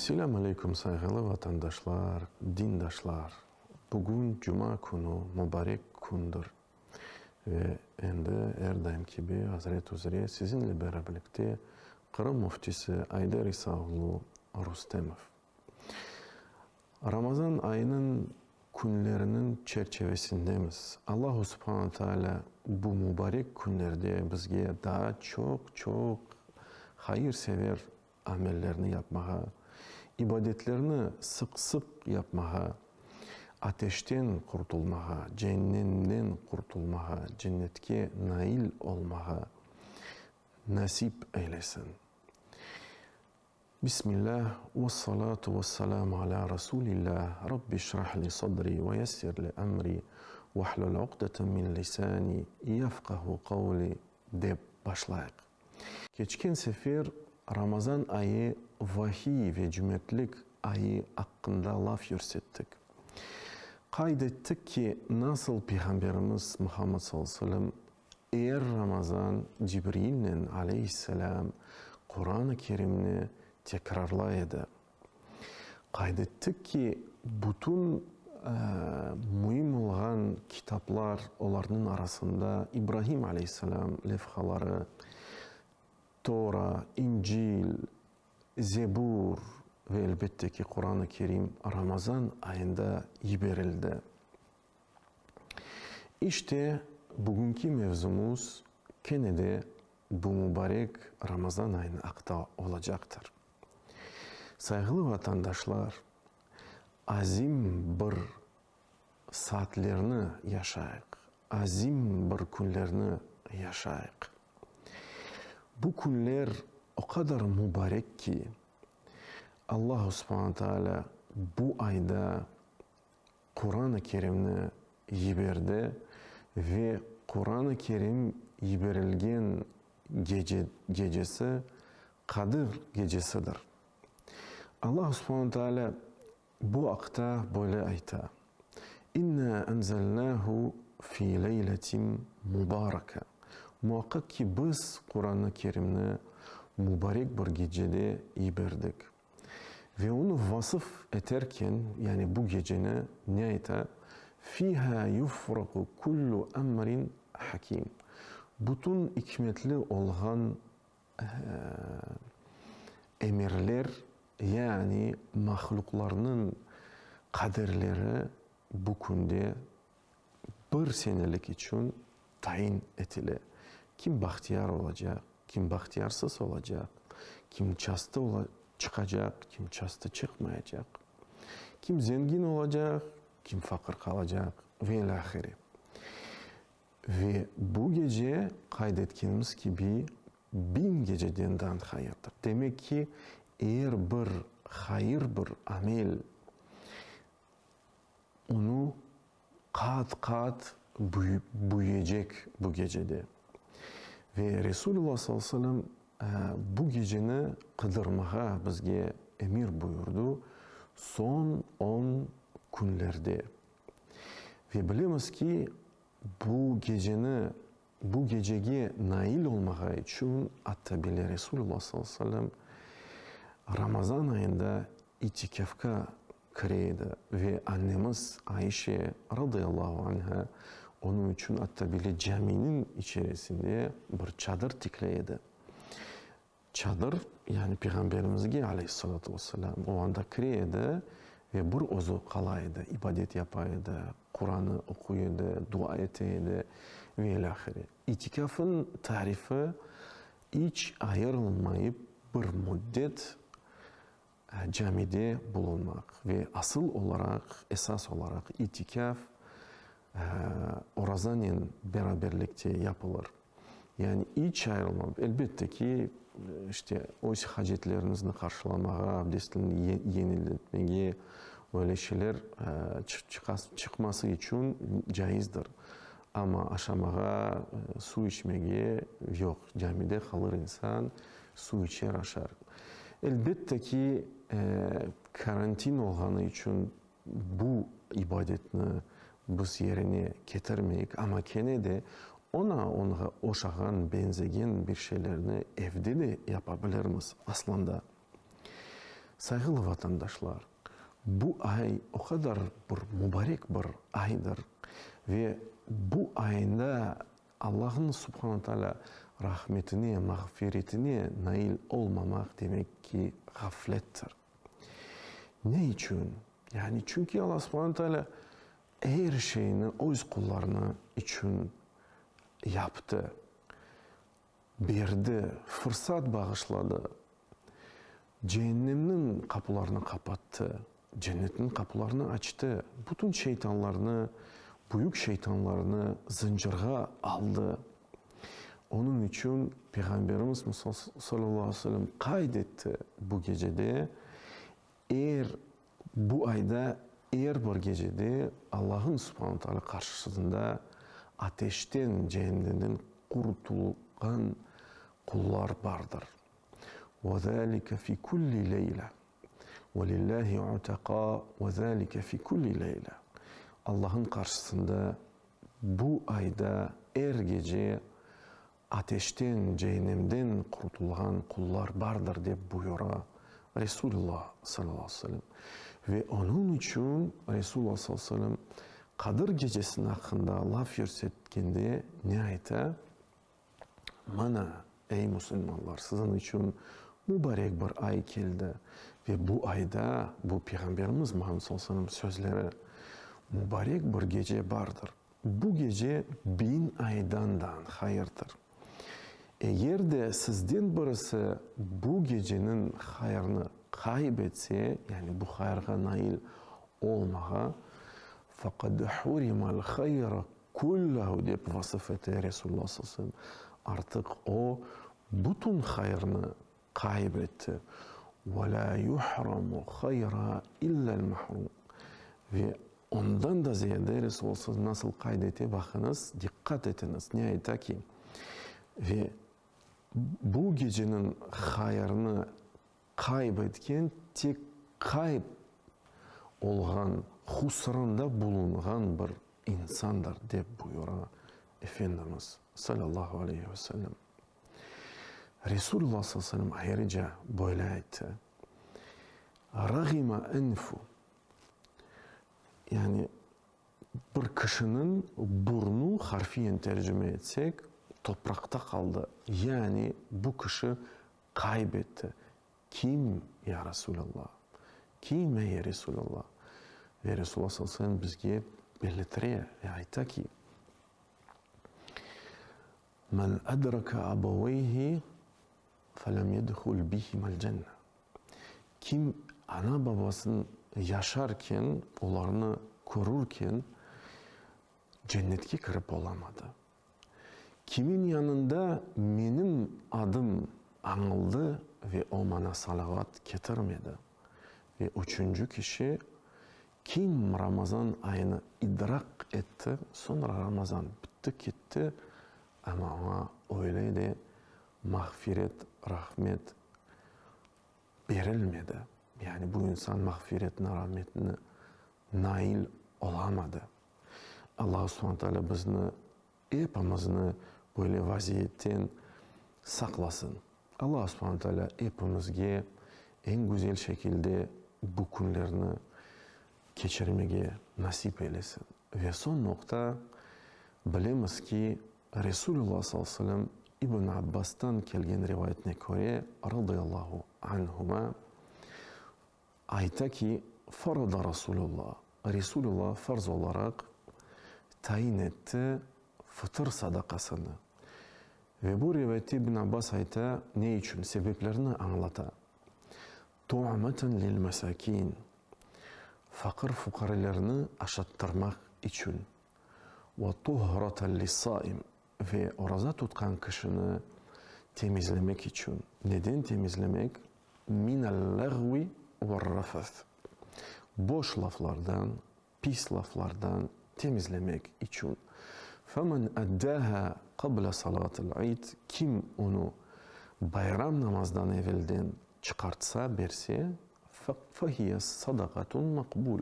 Selamun Aleyküm saygılı vatandaşlar, dindaşlar. Bugün Cuma günü mübarek gündür. Ve endi her daim gibi Hazreti Üzere sizinle beraberlikte Kırım Muftisi Aydar İsaoğlu Rustemov. Ramazan ayının günlerinin çerçevesindemiz. Allah subhanahu teala bu mübarek günlerde bizge daha çok çok hayırsever amellerini yapmaya, ibadetlerini sık sık yapmaya, ateşten kurtulmaya, cehennemden kurtulmaya, cennetke nail olmaya nasip eylesin. Bismillah ve salatu ve selamu ala Resulillah. Rabbi şrah li sadri ve yessir li emri ve hlul uqdeten min lisani yafqahu kavli deb başlayık. Geçken sefer Ramazan ayı vahiy ve cömertlik ayı hakkında laf yürsettik. Kaydettik ki nasıl Peygamberimiz Muhammed sallallahu aleyhi ve sellem eğer Ramazan Cibril'le aleyhisselam Kur'an-ı Kerim'ni tekrarlaydı. Kaydettik ki bütün e, mühim olan kitaplar onların arasında İbrahim aleyhisselam levhaları, Tora, İncil, Zebur ve elbette ki Kur'an-ı Kerim Ramazan ayında verildi. İşte bugünkü mevzumuz gene de bu mübarek Ramazan ayının akta olacaktır. Saygılı vatandaşlar, azim bir saatlerini yaşayık, azim bir günlerini yaşayık. Bu günler o kadar mübarek ki Allah subhanahu teala bu ayda Kur'an-ı Kerim'ni yiberdi ve Kur'an-ı Kerim yiberilgen gece, gecesi Kadir gecesidir. Allah subhanahu teala bu akta böyle ayta. İnna enzelnahu fi leyletin mübareke. Muhakkak ki biz Kur'an-ı Kerim'ni mübarek bir gecede yiberdik. Ve onu vasıf ederken yani bu gecene ne ayta? Fiha yufraku kullu emrin hakim. Bütün hikmetli olan e, emirler yani mahluklarının kaderleri bu günde bir senelik için tayin etili. Kim bahtiyar olacak, kim bahtiyarsız olacak, kim çastı ola, çıkacak, kim çastı çıkmayacak, kim zengin olacak, kim fakir kalacak ve ilahiri. Ve bu gece kaydettiğimiz gibi bin geceden hayırdır. Demek ki eğer bir hayır bir amel onu kat kat büyüyecek bu gecede. Ve Resulullah sallallahu aleyhi ve sellem bu geceni kıdırmaya bizge emir buyurdu. Son 10 günlerde. Ve bilemiz ki bu geceni bu geceye nail hatta bile Resulullah sallallahu aleyhi ve sellem Ramazan ayında itikafka kireydi ve annemiz Ayşe radıyallahu anha onun için hatta bile caminin içerisinde bir çadır tikleydi. Çadır yani Peygamberimizge aleyhissalatu vesselam o anda kireydi ve bir ozu kalaydı, ibadet yapaydı, Kur'an'ı okuydu, dua eteydi ve ilahiri. İtikafın tarifi hiç ayrılmayıp bir müddet camide bulunmak ve asıl olarak, esas olarak itikaf Orazan'ın beraberlikte yapılır. Yani hiç ayrılma. Elbette ki işte o hacetlerinizi karşılamaya, abdestini yeniletmeye öyle şeyler çıkması için caizdir. Ama aşamaya, su içmeye yok. Camide kalır insan, su içer aşar. Elbette ki karantin olganı için bu ibadetini biz yerine getirmeyik ama gene de ona ona oşağın benzegen bir şeylerini evde de yapabiliriz aslında. Saygılı vatandaşlar, bu ay o kadar bir mübarek bir aydır ve bu ayında Allah'ın subhanahu teala rahmetine, mağfiretine nail olmamak demek ki gaflettir. Ne için? Yani çünkü Allah subhanahu teala her şeyini öz kullarına için yaptı. Berdi, fırsat bağışladı. Cehennemin kapılarını kapattı. Cennetin kapılarını açtı. Bütün şeytanlarını, büyük şeytanlarını zincirga aldı. Onun için Peygamberimiz sallallahu aleyhi ve sellem kaydetti bu gecede. Eğer bu ayda eğer bir gecede Allah'ın subhanahu teala karşısında ateşten, cehennemden kurtulgan kullar vardır. وَذَٰلِكَ فِي كُلِّ لَيْلَةٍ وَلِلَّهِ عُتَقَى وَذَٰلِكَ فِي كُلِّ لَيْلَةٍ Allah'ın karşısında bu ayda er gece ateşten, cehennemden kurtulan kullar vardır diye buyura Resulullah sallallahu aleyhi ve sellem. Ve onun için Resulullah sallallahu aleyhi ve sellem Kadir gecesinin hakkında laf yürsetkende ne ayta? Mana ey Müslümanlar sizin için mübarek bir ay geldi. Ve bu ayda bu Peygamberimiz Muhammed sallallahu aleyhi ve sellem sözleri mübarek bir gece vardır. Bu gece bin aydan da hayırdır. Eğer de sizden birisi bu gecenin hayrını kaybetse, yani bu hayırga nail olmağa, fakat hurimal hayra kullahu diye vasıf etti Resulullah sallallahu aleyhi ve sellem. Artık o bütün hayrını kaybetti. Ve la yuhramu hayra illa'l mahrum. Ve ondan da ziyade Resulullah nasıl kaydetti bakınız, dikkat etiniz. Ne ayta ki? Ve bu gecenin hayrını kaybetken tek kayıp olgan, husranda bulungan bir insandır deb buyura Efendimiz sallallahu aleyhi ve sellem. Resulullah sallallahu aleyhi ve sellem ayrıca böyle etti. Ragima enfu yani bir kişinin burnu harfiyen tercüme etsek toprakta kaldı. Yani bu kişi kaybetti. Kim ya Resulallah? Kim ya Resulallah? Ve Resulullah sallallahu aleyhi ve sellem bizge belirtiyor ve ayta ki Men adraka abaveyhi felem yedhul bihimel cennet. Kim ana babasının yaşarken, onlarını korurken cennetke kirip olamadı. Kimin yanında benim adım anıldı ve o bana salavat getirmedi. Ve üçüncü kişi kim Ramazan ayını idrak etti, sonra Ramazan bitti gitti ama ona öyle de mağfiret, rahmet verilmedi. Yani bu insan mağfiretine, rahmetine nail olamadı. Allah subhanahu bizni hepimizni böyle vaziyetten saklasın. Allah subhanahu teala hepimizge en güzel şekilde bu günlerini geçirmeye nasip eylesin. Ve son nokta bilemiz ki Resulullah sallallahu aleyhi ve sellem İbn Abbas'tan kelgen rivayetine göre radıyallahu anhuma ayta ki farada Resulullah Resulullah farz olarak tayin etti fıtır sadakasını. Ve bu rivayeti İbn Abbas ayta ne için? Sebeplerini anlata. Tu'ameten lil mesakin. Fakir fukaralarını aşattırmak için. Ve tuhraten lissaim. Ve oraza tutkan kişini temizlemek için. Neden temizlemek? Minel lagvi ve rafath. Boş laflardan, pis laflardan temizlemek için. فَمَنْ اَدَّاهَا قَبْلَ صَلَاتِ الْعِيدِ Kim onu bayram namazdan evvelden çıkartsa, verse فَهِيَ صَدَقَةٌ مَقْبُولَ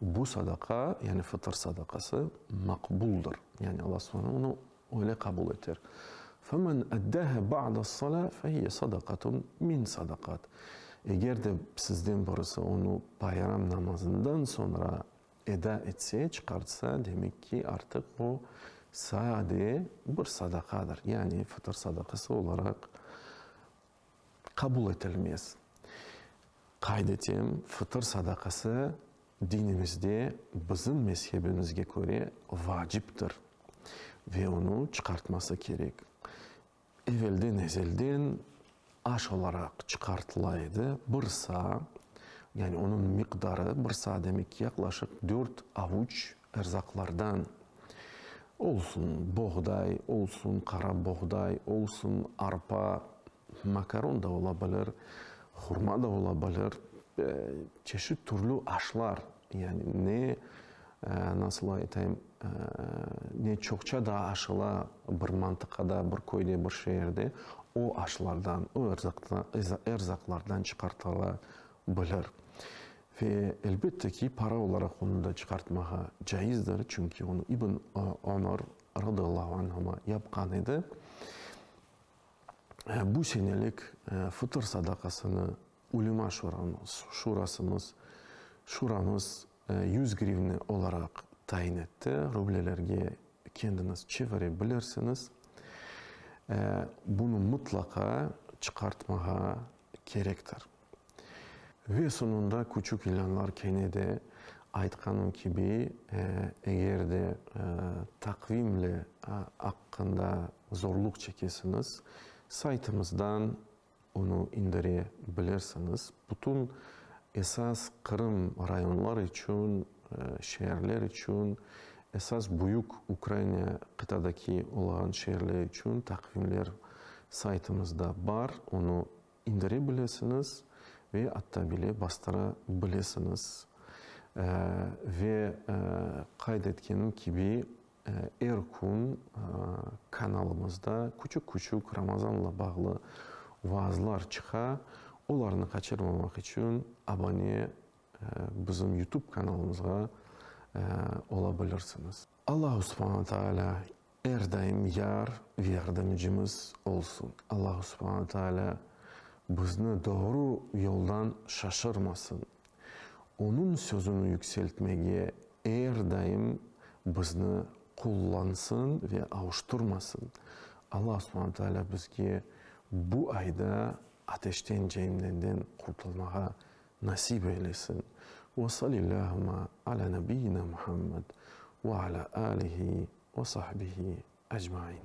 Bu sadaka yani fıtır sadakası makbuldur. Yani Allah subhanahu onu öyle kabul eder. فَمَنْ اَدَّاهَا بَعْدَ الصَّلَاةِ فَهِيَ صَدَقَةٌ min sadakat. Eğer de sizden birisi onu bayram namazından sonra eda etse, çıkartsa demek ki artık o sade bir sadakadır. Yani fıtır sadakası olarak kabul edilmez. Kaydeteyim, fıtır sadakası dinimizde bizim mezhebimizge göre vaciptir ve onu çıkartması gerek. Evvelden ezelden aş olarak çıkartılaydı. Bir sağ, yani onun miktarı bir sağ demek yaklaşık dört avuç erzaklardan buğday, olsun kara buğday, olsun arpa, makaron da olabilir, hurma da olabilir, e, çeşit türlü aşlar yani ne e, nasıl aytayım e, ne çokça da aşıla bir mantıkada, bir köyde, bir şehirde o aşlardan, o erzaktan, erzaklardan çıkartılabilir. Ve elbette ki para olarak onu da çıkartmaya caizdir. Çünkü onu İbn Ömer radıyallahu anh'a yapkan idi. E, Bu senelik e, fıtır sadakasını ulema şuramız, şurasımız, şuramız e, 100 grivni olarak tayin etti. Rublelerge kendiniz çevirebilirsiniz. E, Bunu mutlaka çıkartmaya gerektir. Ve sonunda küçük ilanlar gene de aytkanım gibi e, eğer de e, takvimle e, hakkında zorluk çekesiniz, saytımızdan onu indirebilirsiniz. Bütün esas Kırım rayonlar için, e, şehirler için, esas büyük Ukrayna kıtadaki olan şehirler için takvimler saytımızda var. Onu indirebilirsiniz ve hatta bile bastırabilirsiniz. Ee, ve e, kaydettiğim gibi e, Erkun e, kanalımızda küçük küçük Ramazanla bağlı vaazlar çıka. Onlarını kaçırmamak için abone e, bizim YouTube kanalımıza e, olabilirsiniz. Allah subhanahu teala her daim yar ve yardımcımız olsun. Allah subhanahu teala bizni doğru yoldan şaşırmasın. Onun sözünü yükseltmeye her daim bizni kullansın ve avuşturmasın. Allah subhanahu teala bizge bu ayda ateşten cehennemden kurtulmaya nasip eylesin. Ve sallallahu ala nebiyyina Muhammed ve ala alihi ve sahbihi ecmain.